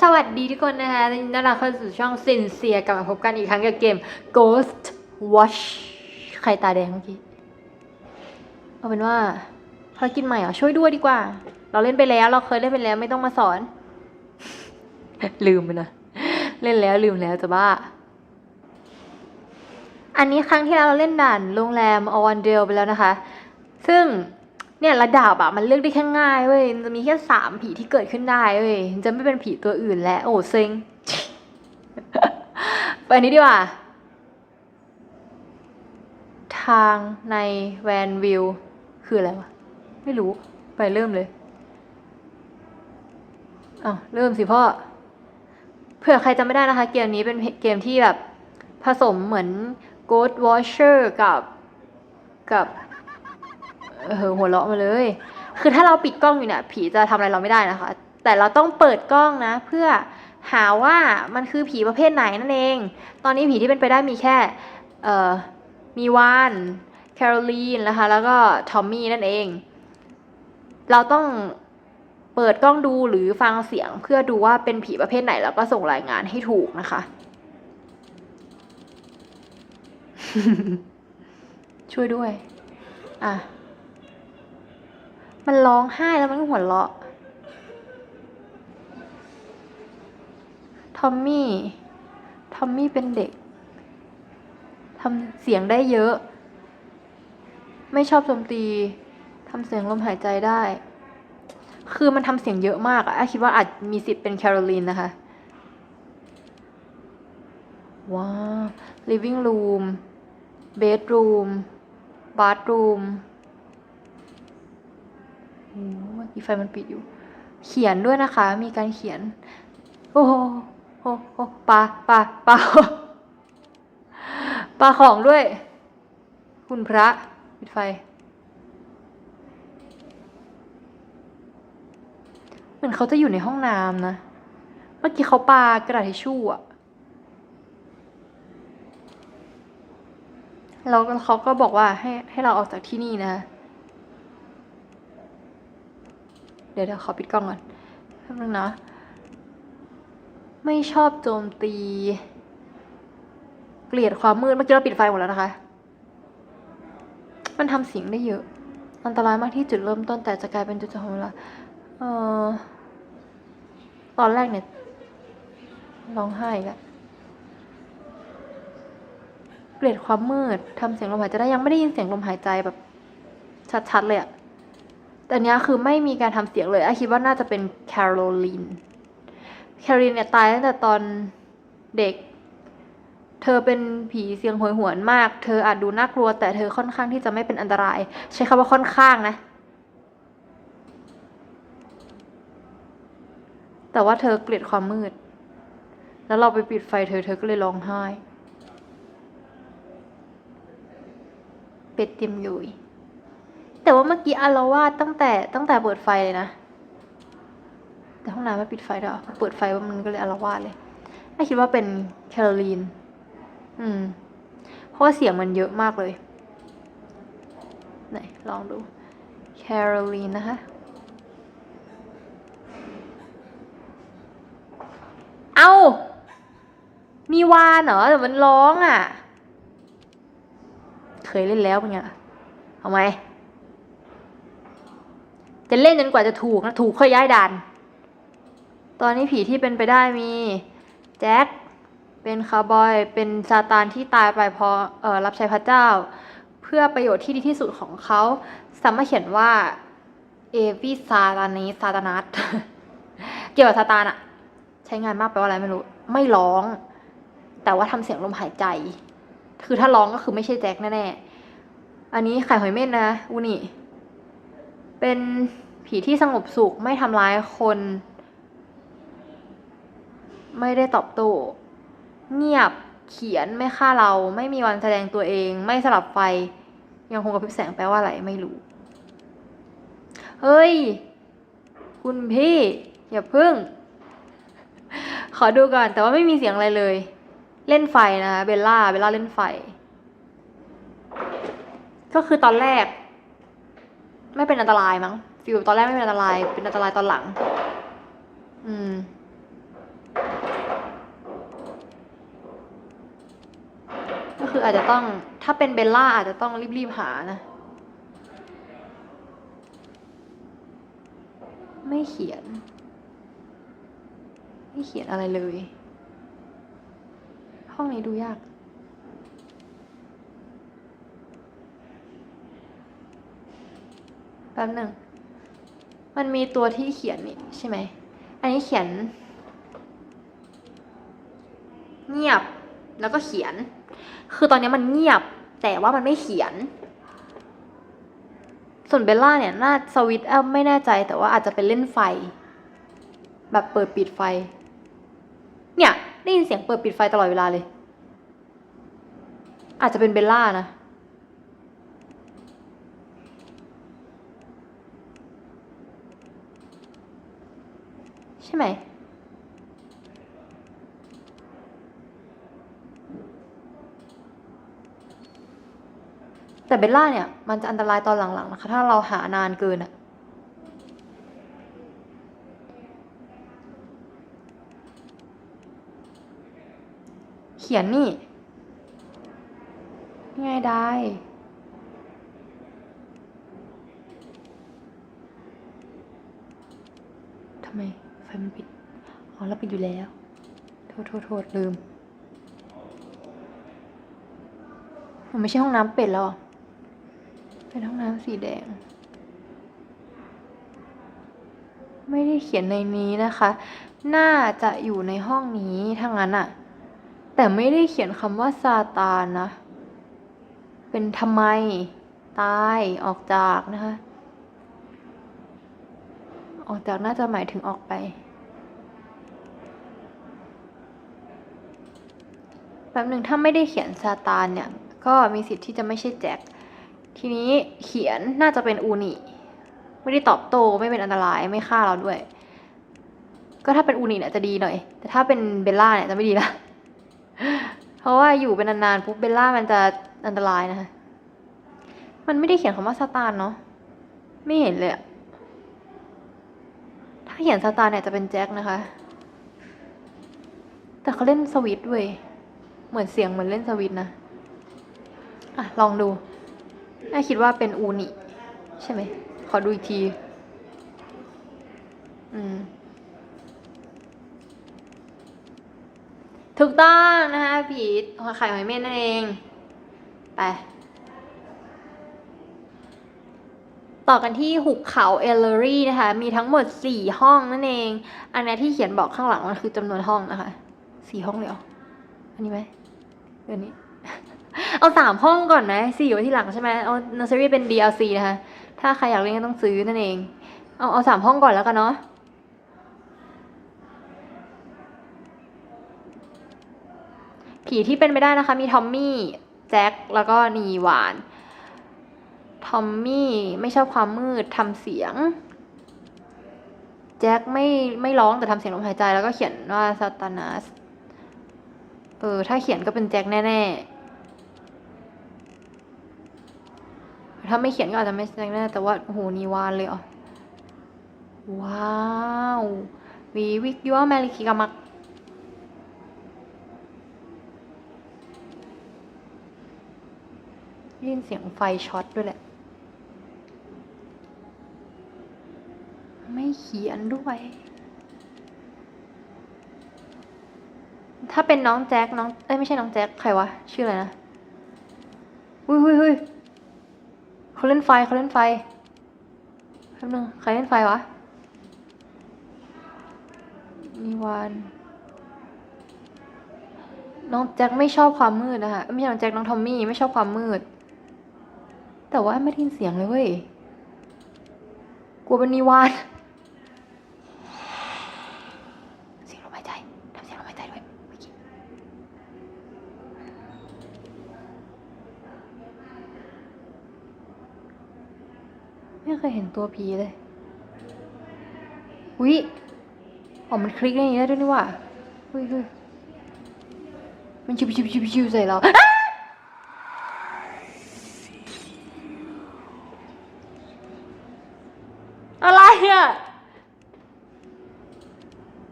สวัสดีทุกคนนะคะยินดีต้อนรับเข้าสู่ช่องซินเซียกลับมาพบกันอีกครั้งกับเกม Ghost Watch ใครตาแดงเมื่อกี้ เอาเป็นว่าภารกิจใหม่เหรอช่วยด้วยดีกว่า เราเล่นไปแล้วเราเคยเล่นไปแล้วไม่ต้องมาสอน ลืมไปนะเล่นแล้วลืมแล้วจะบ้า อันนี้ครั้งที่แล้วเราเล่นด่านโรงแรมอวันเดลไปแล้วนะคะ ซึ่ง เนี่ยระดับอะมันเลือกได้แค่ง่ายเว้ยจะมีแค่สามผีที่เกิดขึ้นได้เว้ยจะไม่เป็นผีตัวอื่นแล้วโอ้เซ็งไปนนี้ดีกว่า ทางในแวนวิวคืออะไรวะ ไม่รู้ไปเริ่มเลยอ้าวเริ่มสิพ่อเผื่อใครจำไม่ได้นะคะ เกมนี้เป็นเกมที่แบบ ผสมเหมือน Ghost Watcher กับกับ เออหัวเราะมาเลย คือถ้าเราปิดกล้องอยู่เนี่ยผีจะทำอะไรเราไม่ได้นะคะ แต่เราต้องเปิดกล้องนะ เพื่อหาว่ามันคือผีประเภทไหนนั่นเอง ตอนนี้ผีที่เป็นไปได้มีแค่เอ่อมีวานแคโรลีนนะคะ แล้วก็ทอมมี่นั่นเอง เราต้องเปิดกล้องดูหรือฟังเสียงเพื่อดูว่าเป็นผีประเภทไหนแล้วก็ส่งรายงานให้ถูกนะคะ ช่วยด้วย อะ มันร้องไห้แล้วมันก็หัวเราะ ทอมมี่ ทอมมี่เป็นเด็ก ทำเสียงได้เยอะ ไม่ชอบโจมตี ทำเสียงลมหายใจได้ คือมันทำเสียงเยอะมากอะคิดว่าอาจมีสิทธิ์เป็นแคโรลีนนะคะ ว้าว living room bedroom bathroom เมื่อกี้ไฟมันปิดอยู่ เขียนด้วยนะคะ มีการเขียน โอ้โหโอ้โหปลาปลาปลาปลาของด้วย คุณพระปิดไฟ เหมือนเขาจะอยู่ในห้องน้ำนะ เมื่อกี้เขาปากระดาษทิชชู่อะแล้วเขาก็บอกว่าให้ให้เราออกจากที่นี่นะ เดี๋ยวเดี๋ยวขอปิดกล้องก่อนแป๊บนึงนะ ไม่ชอบโจมตี เกลียดความมืด เมื่อกี้เราปิดไฟหมดแล้วนะคะ มันทำเสียงได้เยอะ อันตรายมากที่จุดเริ่มต้นแต่จะกลายเป็นจุดจบของเวลาเออตอนแรกเนี่ยร้องไห้อีกะเกลียดความมืดทำเสียงลมหายใจได้ยังไม่ได้ยินเสียงลมหายใจแบบชัดๆเลยอะ แต่เนี้ยคือไม่มีการทำเสียงเลยไอคิดว่าน่าจะเป็นแคโรลีนแคโรลีนเนี่ยตายตั้งแต่ตอนเด็ก เธอเป็นผีเสียงโหยหวนมาก เธออาจดูน่ากลัว แต่เธอค่อนข้างที่จะไม่เป็นอันตราย ใช้คำว่าค่อนข้างนะ แต่ว่าเธอเกลียดความมืด แล้วเราไปปิดไฟเธอเธอก็เลยร้องไห้เป็ดเต็มยุย แต่ว่าเมื่อกี้อารวาสตั้งแต่ตั้งแต่เปิดไฟเลยนะ แต่ห้องน้ำไม่ปิดไฟด้วยเหรอเปิดไฟว่ามันก็เลยอารวาสเลยไม่คิดว่าเป็นแคโรลีน อืม เพราะว่าเสียงมันเยอะมากเลย ไหน ลองดูแคโรลีนนะคะ เอา้ามีวานเหรอแต่มันร้องอะ เคยเล่นแล้วเป็นไงล่ะเอาไหม จะเล่นจนกว่าจะถูกนะถูกค่อยย้ายด่าน ตอนนี้ผีที่เป็นไปได้มีแจ็คเป็นคาร์บอย เป็นซาตานที่ตายไปเพราะเอ่อรับใช้พระเจ้า เพื่อประโยชน์ที่ดีที่สุดของเขาสามารถเขียนว่าเอวิซาตานีซาตานัสเกี่ยวกับซาตานอะใช้งานมากไปว่าอะไรไม่รู้ ไม่ร้อง แต่ว่าทำเสียงลมหายใจ คือถ้าร้องก็คือไม่ใช่แจ็คแน่ๆ อันนี้ไข่หอยเม่นนะอูนี่ เป็นผีที่สงบสุขไม่ทำร้ายคน ไม่ได้ตอบโต้เงียบเขียนไม่ฆ่าเรา ไม่มีวันแสดงตัวเอง ไม่สลับไฟ ยังคงกระพริบแสงแปลว่าอะไรไม่รู้ เฮ้ย คุณพี่ อย่าพึ่ง ขอดูก่อนแต่ว่าไม่มีเสียงอะไรเลย เล่นไฟนะคะเบลล่าเบลล่าเล่นไฟ ก็คือตอนแรก ไม่เป็นอันตรายมั้งฟิลตอนแรกไม่เป็นอันตราย เป็นอันตรายตอนหลัง อืม ก็คืออาจจะต้องถ้าเป็นเบลล่าอาจจะต้องรีบๆหานะ ไม่เขียน ไม่เขียนอะไรเลย ห้องนี้ดูยาก แป๊บหนึ่ง มันมีตัวที่เขียนนี่ใช่ไหม อันนี้เขียน เงียบแล้วก็เขียน คือตอนนี้มันเงียบแต่ว่ามันไม่เขียน ส่วนเบลล่าเนี่ยน่าสวิตแอไม่แน่ใจแต่ว่าอาจจะเป็นเล่นไฟ แบบเปิดปิดไฟ เนี่ยได้ยินเสียงเปิดปิดไฟตลอดเวลาเลย อาจจะเป็นเบลล่านะ ใช่ไหมแต่เบลล่าเนี่ย มันจะอันตรายตอนหลังๆนะคะ ถ้าเราหานานเกินอะเขียนนี่ไงได้ทำไม ฟมันปิด อ๋อแล้วปิดอยู่แล้ว โทษโทษโทษลืม มันไม่ใช่ห้องน้ำเป็ดแล้วเป็นห้องน้ำสีแดง ไม่ได้เขียนในนี้นะคะ น่าจะอยู่ในห้องนี้ทั้งนั้นอะแต่ไม่ได้เขียนคำว่าซาตานนะ เป็นทำไม ตาย ออกจากนะคะ ออกจากน่าจะหมายถึงออกไป แป๊บหนึ่งถ้าไม่ได้เขียนซาตานเนี่ย ก็มีสิทธิ์ที่จะไม่ใช่แจ็ค ทีนี้เขียนน่าจะเป็นอูนิ ไม่ได้ตอบโต้ไม่เป็นอันตรายไม่ฆ่าเราด้วย ก็ถ้าเป็นอูนิเนี่ยจะดีหน่อย แต่ถ้าเป็นเบลล่าเนี่ยจะไม่ดีละ เพราะว่าอยู่เป็นนานๆปุ๊บเบลล่ามันจะอันตรายนะคะ มันไม่ได้เขียนคำว่าซาตานเนาะ ไม่เห็นเลยอะถ้าเขียนซาตานเนี่ยจะเป็นแจ็คนะคะ แต่เขาเล่นสวิตช์เว้ย เหมือนเสียงเหมือนเล่นสวิตนะ อะ ลองดูน่าคิดว่าเป็นอูนิ ใช่ไหม ขอดูอีกที อืมถูกต้องนะคะผีไข่หอยเม่นนั่นเอง ไป ต่อกันที่หุบเขาเอลเลอรี่นะคะ มีทั้งหมดสี่ห้องนั่นเอง อันนี้ที่เขียนบอกข้างหลังมันคือจำนวนห้องนะคะสี่ห้องเลยเหรอ อันนี้ไหมเดี๋ยวนี้ เอาสามห้องก่อนไหมสี่ไว้ที่หลังใช่ไหมเอา nursery เป็น DLC นะคะ ถ้าใครอยากเล่นก็ต้องซื้อนั่นเอง เอาเอาสามห้องก่อนแล้วกันเนาะผีที่เป็นไปได้นะคะ มีทอมมี่แจ็คแล้วก็นีวานทอมมี่ไม่ชอบความมืดทำเสียง แจ็คไม่ไม่ร้องแต่ทำเสียงลมหายใจแล้วก็เขียนว่าซาตานัส เออ ถ้าเขียนก็เป็นแจ็คแน่ๆ ถ้าไม่เขียนก็อาจจะไม่แจ็คแน่แต่ว่าโอ้โหนีวานเลยเหรอว้าววีวิกยัวแมริคิกามักยินเสียงไฟช็อตด้วยแหละ ไม่เขียนด้วย ถ้าเป็นน้องแจ็คน้อง เอ้ยไม่ใช่น้องแจ็คใครวะ ชื่ออะไรนะอุ้ยอุ้ยอุ้ยเขาเล่นไฟเขาเล่นไฟแป๊บนึงใครเล่นไฟวะนิวานน้องแจ็คไม่ชอบความมืดนะคะไม่ใช่น้องแจ็คน้องทอมมี่ไม่ชอบความมืด แต่ว่าไม่ได้ยินเสียงเลยเว้ยกลัวเป็นนิวาน เสียงลมหายใจทำเสียงลมหายใจด้วยเมื่อกี้ไม่เคยเห็น ตัวผีเลยวิอ๋อมันคลิกในนี้ได้ด้วยนี่ว่าเฮ้ยเฮ้ยมันชิบชิบชิบชิบใส่เราอะไรอะ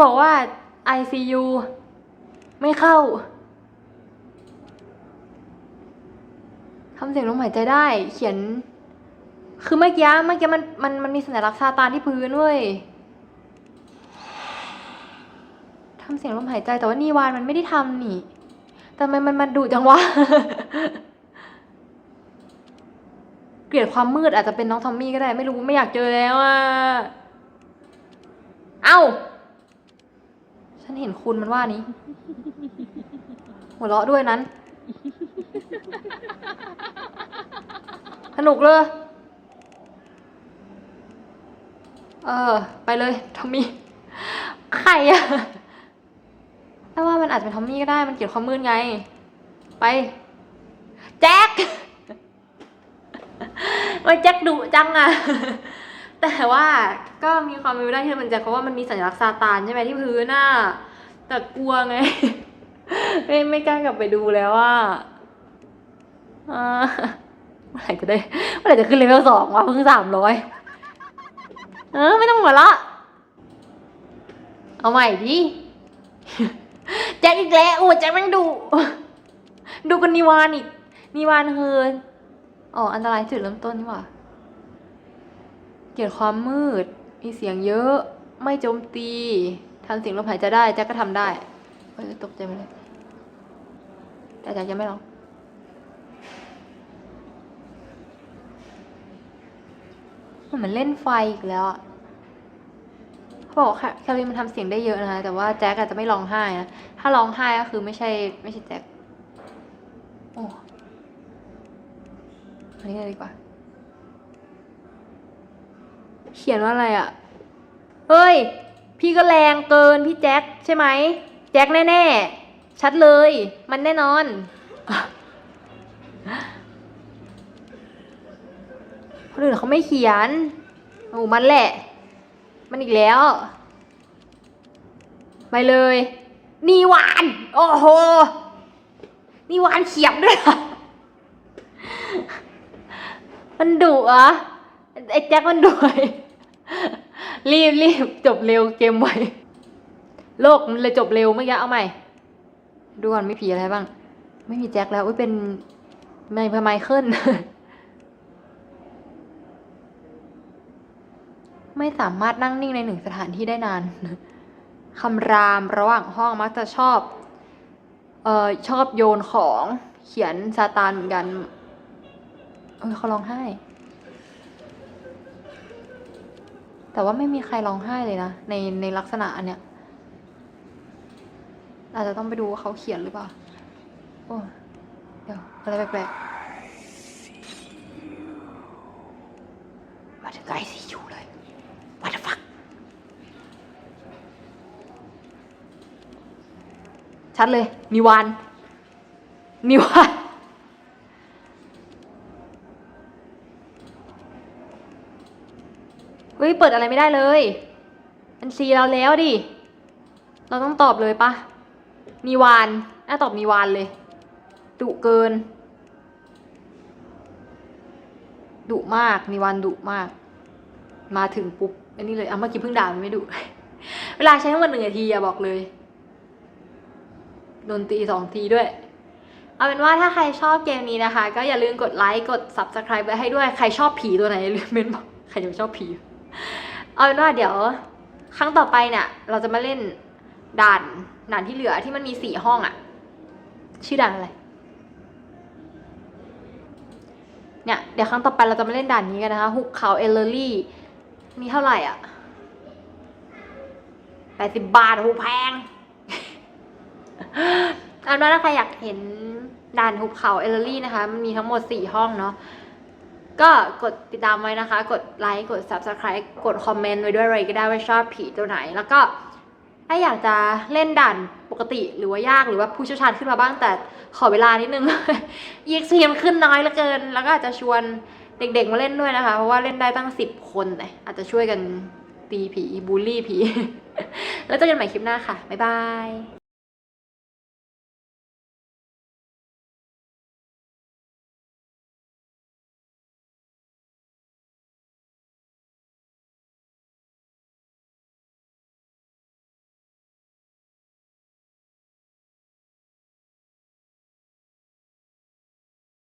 บอกว่า ICU ไม่เข้าทำเสียงลมหายใจได้ เขียน คือเมื่อกี้เมื่อกี้มันมันมันมีสัญลักษณ์ซาตานที่พื้นเว้ยทำเสียงลมหายใจแต่ว่านีวานมันไม่ได้ทำนี่ แต่ทำไมมันมันดุจังวะ เกลียดความมืดอาจจะเป็นน้องทอมมี่ก็ได้ ไม่รู้ไม่อยากเจอแล้วอะ เอ้า ฉันเห็นคุณมันว่านี้ หัวเราะด้วยนั้น สนุกเลย เออ ไปเลยทอมมี่ใครอะแต่ว่ามันอาจจะเป็นทอมมี่ก็ได้มันเกลียดความมืดไง ไป แจ็คว่าแจ็คดุจังอะแต่ว่าก็มีความเป็นไปได้ที่มันจะเพราะว่ามันมีสัญลักษณ์ซาตานใช่ไหมที่พื้นน่ะแต่กลัวไง ไม่ไม่กล้ากลับไปดูแล้วว่าเมื่อไหร่จะได้เมื่อไหร่จะขึ้นเลเวลสองวะเพิ่งสามร้อย เออ ไม่ต้องหัวละเอาใหม่ดิแจ็คอีกแล้วโอ้แจ็คแม่งดุดูกันนิวานอีกนิวานเฮินอ๋ออันตรายจุดเริ่มต้นนี่หว่าเกลียดความมืด มีเสียงเยอะ ไม่โจมตีทำเสียงลมหายใจได้แจ็คก็ทำได้เฮ้ยตกใจไปเลยแต่แจ็คยังไม่ลอง มันเหมือนเล่นไฟอีกแล้วเขาบอกว่แคลรีมันทำเสียงได้เยอะนะคะแต่ว่าแจ็คอาจจะไม่ร้องไห้นะถ้าร้องไห้ก็คือไม่ใช่ไม่ใช่แจ็คโอ้อันนี้เลยดีกว่า เขียนว่าอะไรอะ่ะ เฮ้ย พี่ก็แรงเกินพี่แจ็คใช่ไหม แจ็คแน่ ๆ ชัดเลย มันแน่นอน คนอื่นเขาไม่เขียนโอ้มันแหละ มันอีกแล้ว ไปเลย นีวาน โอ้โห นีวานเขียบด้วยหรอมันดุอะไอ้แจ็คมันดุไอ้รีบรีบจบเร็วเกมไวโลกมันเลยจบเร็วเมื่อกี้เอาใหม่ ดูก่อนไมีผีอะไรบ้าง ไม่มีแจ็คแล้วอุ้ยเป็นไมค์ไมเคิล ไม่สามารถนั่งนิ่งในหนึ่งสถานที่ได้นานคำรามระหว่างห้องมักจะชอบเอ่อชอบโยนของเขียนซาตานเหมือนกันเออเขาร้องไห้ แต่ว่าไม่มีใครร้องไห้เลยนะ ในในลักษณะอันเนี้ยอาจจะต้องไปดูว่าเขาเขียนหรือเปล่า โอ้เดี๋ยวอะไรแปลกๆมาถึงไอซียูเลย What the fuck ชัดเลย นิวาน นิวาน เฮ้ย เปิดอะไรไม่ได้เลย มันซีเราแล้วดิ เราต้องตอบเลยปะนีวาน น่าตอบนีวานเลย ดุเกิน ดุมากนีวานดุมาก มาถึงปุ๊บอันนี้เลยอะเมื่อกี้เพิ่งด่ามันไม่ดุเวลาใช้ทั้งหมดหนึ่งนาทีอะบอกเลยโดนตีสองทีด้วยเอาเป็นว่าถ้าใครชอบเกมนี้นะคะ ก็อย่าลืมกดไลค์กด subscribe ไว้ให้ด้วยใครชอบผีตัวไหนลืมเมนบอกใครจะไม่ชอบผี เอาเป็นว่าเดี๋ยว ครั้งต่อไปเนี่ยเราจะมาเล่นด่านด่านที่เหลือที่มันมีสี่ห้องอะชื่อด่านอะไรเนี่ยเดี๋ยวครั้งต่อไปเราจะมาเล่นด่านนี้กันนะคะ หุบเขาเอลเลอรี่ มีเท่าไหร่อะแปดสิบบาทโหแพงเอาเป็นว่าถ้าใครอยากเห็นด่านหุบเขาเอลเลอรี่นะคะ มันมีทั้งหมดสี่ห้องเนาะก็กดติดตามไว้นะคะ กดไลค์กด subscribe กดคอมเมนต์ไว้ด้วยอะไรก็ได้ว่าชอบผีตัวไหน แล้วก็ถ้าอยากจะเล่นด่านปกติหรือว่ายากหรือว่าผู้เชี่ยวชาญขึ้นมาบ้างแต่ขอเวลานิดนึง EXP มันขึ้นน้อยเหลือเกิน แล้วก็อาจจะชวน เด็กๆมาเล่นด้วยนะคะ เพราะว่าเล่นได้ตั้งสิบคนเลยอาจจะช่วยกันตีผีบูลลี่ผี แล้วเจอกันใหม่คลิปหน้าค่ะ บ๊ายบาย